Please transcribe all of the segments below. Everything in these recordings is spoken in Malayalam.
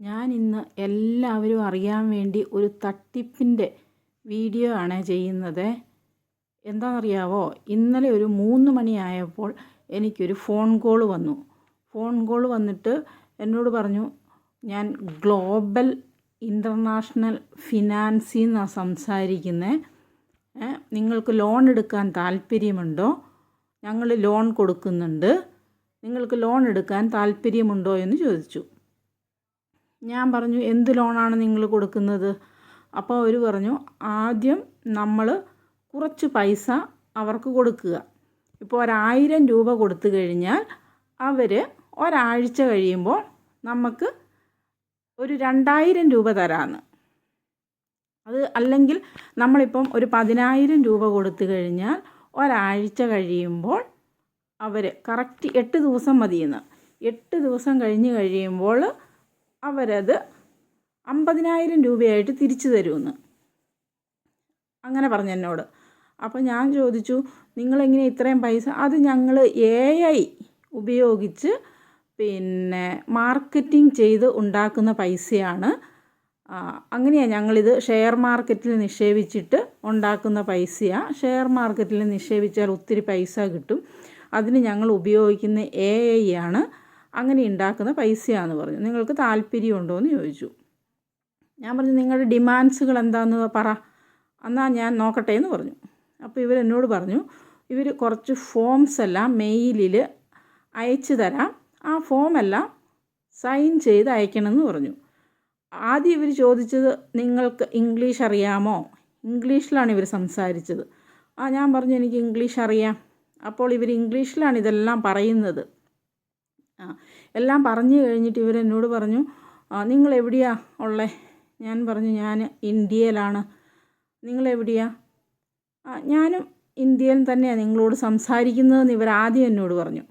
ഞാൻ ഇന്ന് എല്ലാവരും അറിയാൻ വേണ്ടി ഒരു തട്ടിപ്പിന്റെ വീഡിയോ ആണ് ചെയ്യുന്നത്. എന്താണെന്നറിയാവോ? ഇന്നലെ ഒരു മൂന്ന് മണിയായപ്പോൾ എനിക്കൊരു ഫോൺ കോൾ വന്നു. ഫോൺ കോൾ വന്നിട്ട് എന്നോട് പറഞ്ഞു ഞാൻ ഗ്ലോബൽ ഇന്റർനാഷണൽ ഫിനാൻസിൽ നിന്നാണ് സംസാരിക്കുന്നത് നിങ്ങൾക്ക് ലോൺ എടുക്കാൻ താല്പര്യമുണ്ടോ? ഞങ്ങൾ ലോൺ കൊടുക്കുന്നുണ്ട്. നിങ്ങൾക്ക് ലോൺ എടുക്കാൻ താല്പര്യമുണ്ടോ? എന്ന് ചോദിച്ചു. ഞാൻ പറഞ്ഞു എന്ത് ലോണാണ് നിങ്ങൾ കൊടുക്കുന്നത്? അപ്പോൾ അവർ പറഞ്ഞു ആദ്യം നമ്മൾ കുറച്ച് പൈസ അവർക്ക് കൊടുക്കുക. ഇപ്പോൾ ഒരായിരം രൂപ കൊടുത്തു കഴിഞ്ഞാൽ അവർ ഒരാഴ്ച കഴിയുമ്പോൾ നമുക്ക് ഒരു രണ്ടായിരം രൂപ തരാമെന്ന് അത് അല്ലെങ്കിൽ നമ്മളിപ്പം ഒരു പതിനായിരം രൂപ കൊടുത്തു കഴിഞ്ഞാൽ ഒരാഴ്ച കഴിയുമ്പോൾ അവർ കറക്റ്റ് എട്ട് ദിവസം മതിയെന്ന്. എട്ട് ദിവസം കഴിഞ്ഞ് കഴിയുമ്പോൾ അവരത് അമ്പതിനായിരം രൂപയായിട്ട് തിരിച്ചു തരുമെന്ന് അങ്ങനെ പറഞ്ഞു എന്നോട്. അപ്പോൾ ഞാൻ ചോദിച്ചു നിങ്ങളെങ്ങനെ ഇത്രയും പൈസ? അത് ഞങ്ങൾ എ ഐ ഉപയോഗിച്ച് പിന്നെ മാർക്കറ്റിംഗ് ചെയ്ത് ഉണ്ടാക്കുന്ന പൈസയാണ്. അങ്ങനെയാണ് ഞങ്ങളിത് ഷെയർ മാർക്കറ്റിൽ നിക്ഷേപിച്ചിട്ട് ഉണ്ടാക്കുന്ന പൈസയാണ് ഷെയർ മാർക്കറ്റിൽ നിക്ഷേപിച്ചാൽ ഒത്തിരി പൈസ കിട്ടും. അതിന് ഞങ്ങൾ ഉപയോഗിക്കുന്ന എ ഐ ആണ്. അങ്ങനെ ഉണ്ടാക്കുന്ന പൈസയാണെന്ന് പറഞ്ഞു. നിങ്ങൾക്ക് താല്പര്യമുണ്ടോ എന്ന് ചോദിച്ചു. ഞാൻ പറഞ്ഞു നിങ്ങളുടെ ഡിമാൻഡ്സുകൾ എന്താണെന്ന് പറ. എന്നാൽ ഞാൻ നോക്കട്ടെ എന്ന് പറഞ്ഞു അപ്പോൾ ഇവരെന്നോട് പറഞ്ഞു ഇവർ കുറച്ച് ഫോംസ് എല്ലാം മെയിലിൽ അയച്ചു തരാം. ആ ഫോമെല്ലാം സൈൻ ചെയ്ത് അയക്കണമെന്ന് പറഞ്ഞു. ആദ്യം ഇവർ ചോദിച്ചത് നിങ്ങൾക്ക് ഇംഗ്ലീഷ് അറിയാമോ? ഇംഗ്ലീഷിലാണ് ഇവർ സംസാരിച്ചത്. ആ ഞാൻ പറഞ്ഞു എനിക്ക് ഇംഗ്ലീഷ് അറിയാം. അപ്പോൾ ഇവർ ഇംഗ്ലീഷിലാണ് ഇതെല്ലാം പറയുന്നത്. ആ എല്ലാം പറഞ്ഞു കഴിഞ്ഞിട്ട് ഇവരെന്നോട് പറഞ്ഞു നിങ്ങൾ എവിടെയാ ഉള്ളേ? ഞാൻ പറഞ്ഞു ഞാൻ ഇന്ത്യയിലാണ്. നിങ്ങൾ എവിടെയാ ആ ഞാനും ഇന്ത്യയിൽ തന്നെയാണ് നിങ്ങളോട് സംസാരിക്കുന്നതെന്ന് ഇവർ ആദ്യം എന്നോട് പറഞ്ഞു.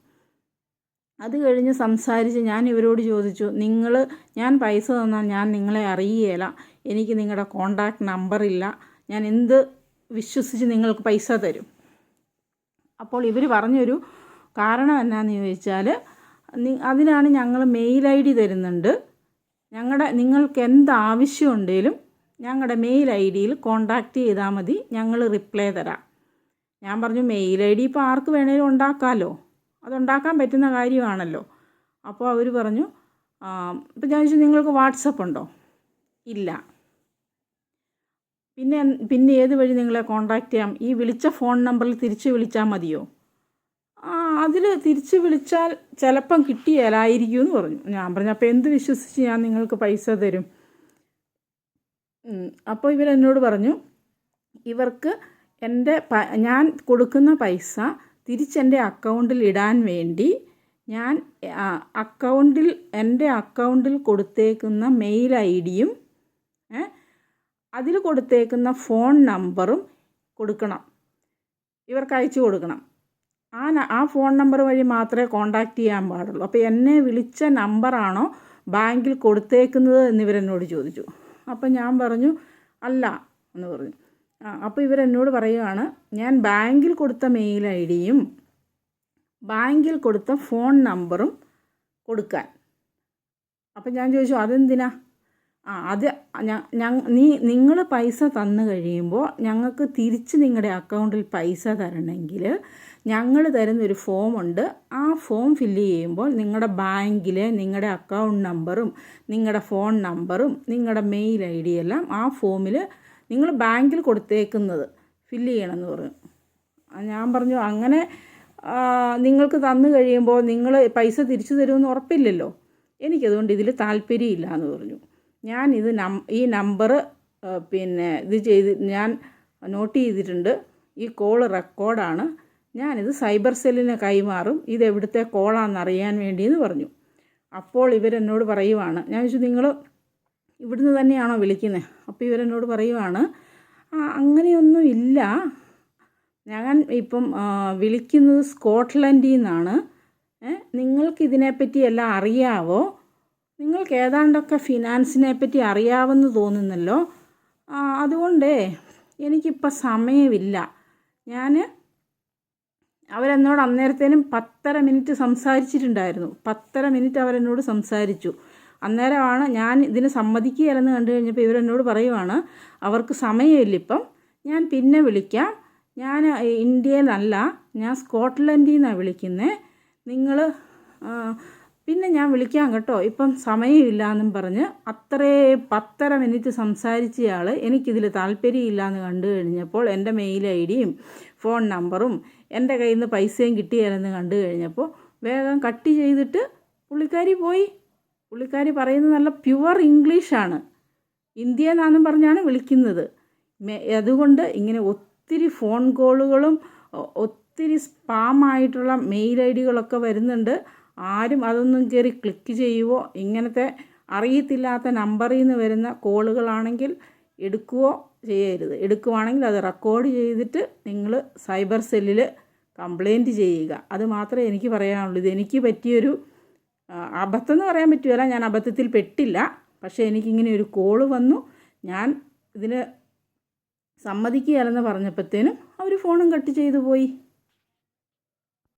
അത് കഴിഞ്ഞ് സംസാരിച്ച് ഞാൻ ഇവരോട് ചോദിച്ചു നിങ്ങൾ ഞാൻ പൈസ തന്നാൽ ഞാൻ നിങ്ങളെ അറിയുകയില്ല എനിക്ക് നിങ്ങളുടെ കോണ്ടാക്ട് നമ്പറില്ല. ഞാൻ എന്ത് വിശ്വസിച്ച് നിങ്ങൾക്ക് പൈസ തരും? അപ്പോൾ ഇവർ പറഞ്ഞൊരു കാരണം എന്നാന്ന് ചോദിച്ചാൽ അതിനാണ് ഞങ്ങൾ മെയിൽ ഐ ഡി തരുന്നുണ്ട്. ഞങ്ങളുടെ നിങ്ങൾക്ക് എന്ത് ആവശ്യമുണ്ടെങ്കിലും ഞങ്ങളുടെ മെയിൽ ഐ ഡിയിൽ കോണ്ടാക്റ്റ് ചെയ്താൽ മതി. ഞങ്ങൾ റിപ്ലൈ തരാം. ഞാൻ പറഞ്ഞു മെയിൽ ഐ ഡി ഇപ്പോൾ ആർക്ക് വേണേലും ഉണ്ടാക്കാമല്ലോ അതുണ്ടാക്കാൻ പറ്റുന്ന കാര്യമാണല്ലോ. അപ്പോൾ അവർ പറഞ്ഞു ഇപ്പം ഞാൻ ചോദിച്ചു നിങ്ങൾക്ക് വാട്സപ്പ് ഉണ്ടോ? ഇല്ല. പിന്നെ പിന്നെ ഏത് വഴി നിങ്ങളെ കോണ്ടാക്ട് ചെയ്യാം? ഈ വിളിച്ച ഫോൺ നമ്പറിൽ തിരിച്ച് വിളിച്ചാൽ മതിയോ? അതിൽ തിരിച്ച് വിളിച്ചാൽ ചിലപ്പം കിട്ടിയാലായിരിക്കും എന്ന് പറഞ്ഞു. ഞാൻ പറഞ്ഞു അപ്പോൾ എന്ത് വിശ്വസിച്ച് ഞാൻ നിങ്ങൾക്ക് പൈസ തരും? അപ്പോൾ ഇവർ എന്നോട് പറഞ്ഞു ഇവർക്ക് എന്റെ ഞാൻ കൊടുക്കുന്ന പൈസ തിരിച്ചെന്റെ അക്കൗണ്ടിൽ ഇടാൻ വേണ്ടി ഞാൻ അക്കൗണ്ടിൽ എന്റെ അക്കൗണ്ടിൽ കൊടുത്തേക്കുന്ന മെയിൽ ഐ ഡിയും അതിൽ കൊടുത്തേക്കുന്ന ഫോൺ നമ്പറും കൊടുക്കണം. ഇവർക്ക് അയച്ചു കൊടുക്കണം. ആ ആ ഫോൺ നമ്പർ വഴി മാത്രമേ കോണ്ടാക്ട് ചെയ്യാൻ പാടുള്ളൂ. അപ്പോൾ എന്നെ വിളിച്ച നമ്പറാണോ ബാങ്കിൽ കൊടുത്തേക്കുന്നത് എന്നിവരെന്നോട് ചോദിച്ചു. അപ്പം ഞാൻ പറഞ്ഞു അല്ല എന്ന് പറഞ്ഞു. ആ അപ്പോൾ ഇവരെന്നോട് പറയുകയാണ് ഞാൻ ബാങ്കിൽ കൊടുത്ത മെയിൽ ഐ ഡിയും ബാങ്കിൽ കൊടുത്ത ഫോൺ നമ്പറും കൊടുക്കാൻ. അപ്പം ഞാൻ ചോദിച്ചു അതെന്തിനാ? ആ അത് നീ നിങ്ങൾ പൈസ തന്നു കഴിയുമ്പോൾ ഞങ്ങൾക്ക് തിരിച്ച് നിങ്ങളുടെ അക്കൗണ്ടിൽ പൈസ തരണമെങ്കിൽ ഞങ്ങൾ തരുന്നൊരു ഫോമുണ്ട്. ആ ഫോം ഫില്ല് ചെയ്യുമ്പോൾ നിങ്ങളുടെ ബാങ്കിലെ നിങ്ങളുടെ അക്കൗണ്ട് നമ്പറും നിങ്ങളുടെ ഫോൺ നമ്പറും നിങ്ങളുടെ മെയിൽ ഐ ഡി എല്ലാം ആ ഫോമിൽ നിങ്ങൾ ബാങ്കിൽ കൊടുത്തേക്കുന്നത് ഫില്ല് ചെയ്യണമെന്ന് പറഞ്ഞു ഞാൻ പറഞ്ഞു അങ്ങനെ നിങ്ങൾക്ക് തന്നു കഴിയുമ്പോൾ നിങ്ങൾ പൈസ തിരിച്ചു തരുമെന്ന് ഉറപ്പില്ലല്ലോ. എനിക്കതുകൊണ്ട് ഇതിൽ താല്പര്യമില്ല എന്ന് പറഞ്ഞു. ഞാൻ ഇത് നം ഈ നമ്പർ പിന്നെ ഇത് ചെയ്ത് ഞാൻ നോട്ട് ചെയ്തിട്ടുണ്ട്. ഈ കോൾ റെക്കോർഡാണ്. ഞാനിത് സൈബർ സെല്ലിന് കൈമാറും. ഇത് എവിടുത്തെ കോളാണെന്ന് അറിയാൻ വേണ്ടിയെന്ന് പറഞ്ഞു. അപ്പോൾ ഇവരെന്നോട് പറയുവാണ്. ഞാൻ ചോദിച്ചു നിങ്ങൾ ഇവിടുന്ന് തന്നെയാണോ വിളിക്കുന്നത് അപ്പോൾ ഇവരെന്നോട് പറയുവാണ് അങ്ങനെയൊന്നും ഇല്ല. ഞാൻ ഇപ്പം വിളിക്കുന്നത് സ്കോട്ട്ലൻഡിൽ നിന്നാണ്. നിങ്ങൾക്കിതിനെപ്പറ്റി എല്ലാം അറിയാവോ? നിങ്ങൾക്ക് ഏതാണ്ടൊക്കെ ഫിനാൻസിനെ പറ്റി അറിയാമെന്ന് തോന്നുന്നല്ലോ? അതുകൊണ്ടേ എനിക്കിപ്പോൾ സമയമില്ല. ഞാൻ അവരെന്നോട് അന്നേരത്തേനും പത്തര മിനിറ്റ് സംസാരിച്ചിട്ടുണ്ടായിരുന്നു. പത്തര മിനിറ്റ് അവരെന്നോട് സംസാരിച്ചു. അന്നേരമാണ് ഞാൻ ഇതിന് സമ്മതിക്കുകയല്ലെന്ന് കണ്ടു കഴിഞ്ഞപ്പോൾ ഇവരെന്നോട് പറയുവാണ് അവർക്ക് സമയമില്ല ഇപ്പം ഞാൻ പിന്നെ വിളിക്കാം. ഞാൻ ഇന്ത്യയിലല്ല ഞാൻ സ്കോട്ട്ലൻഡിൽ നിന്നാണ് വിളിക്കുന്നത് നിങ്ങൾ പിന്നെ ഞാൻ വിളിക്കാം കേട്ടോ. ഇപ്പം സമയമില്ല എന്നും പറഞ്ഞ് അത്രേ പത്തര മിനിറ്റ് സംസാരിച്ചയാൾ എനിക്കിതിൽ താല്പര്യമില്ല എന്ന് കണ്ടു കഴിഞ്ഞപ്പോൾ എന്റെ മെയിൽ ഐ ഡിയും ഫോൺ നമ്പറും എന്റെ കയ്യിൽ നിന്ന് പൈസയും കിട്ടിയാലെന്ന് കണ്ടു കഴിഞ്ഞപ്പോൾ വേഗം കട്ട് ചെയ്തിട്ട് പുള്ളിക്കാരി പോയി. പുള്ളിക്കാരി പറയുന്നത് നല്ല പ്യുവർ ഇംഗ്ലീഷാണ്. ഇന്ത്യ എന്നാന്നും പറഞ്ഞാണ് വിളിക്കുന്നത്. അതുകൊണ്ട് ഇങ്ങനെ ഒത്തിരി ഫോൺ കോളുകളും ഒത്തിരി സ്പാം ആയിട്ടുള്ള മെയിൽ ഐ ഡികളൊക്കെ വരുന്നുണ്ട്. ആരും അതൊന്നും കയറി ക്ലിക്ക് ചെയ്യുവോ ഇങ്ങനത്തെ അറിയത്തില്ലാത്ത നമ്പറിൽ നിന്ന് വരുന്ന കോളുകളാണെങ്കിൽ എടുക്കുവോ ചെയ്യരുത്. എടുക്കുവാണെങ്കിൽ അത് റെക്കോർഡ് ചെയ്തിട്ട് നിങ്ങൾ സൈബർ സെല്ലിൽ കംപ്ലൈന്റ് ചെയ്യുക. അത് മാത്രമേ എനിക്ക് പറയാനുള്ളൂ. ഇത് എനിക്ക് പറ്റിയൊരു അബദ്ധം എന്ന് പറയാൻ പറ്റുമല്ല ഞാൻ അബദ്ധത്തിൽ പെട്ടില്ല. പക്ഷേ എനിക്കിങ്ങനെ ഒരു കോൾ വന്നു. ഞാൻ ഇതിന് സമ്മതിക്കുകയല്ലെന്ന് പറഞ്ഞപ്പോഴത്തേനും അവർ ഫോണും കട്ട് ചെയ്തു പോയി.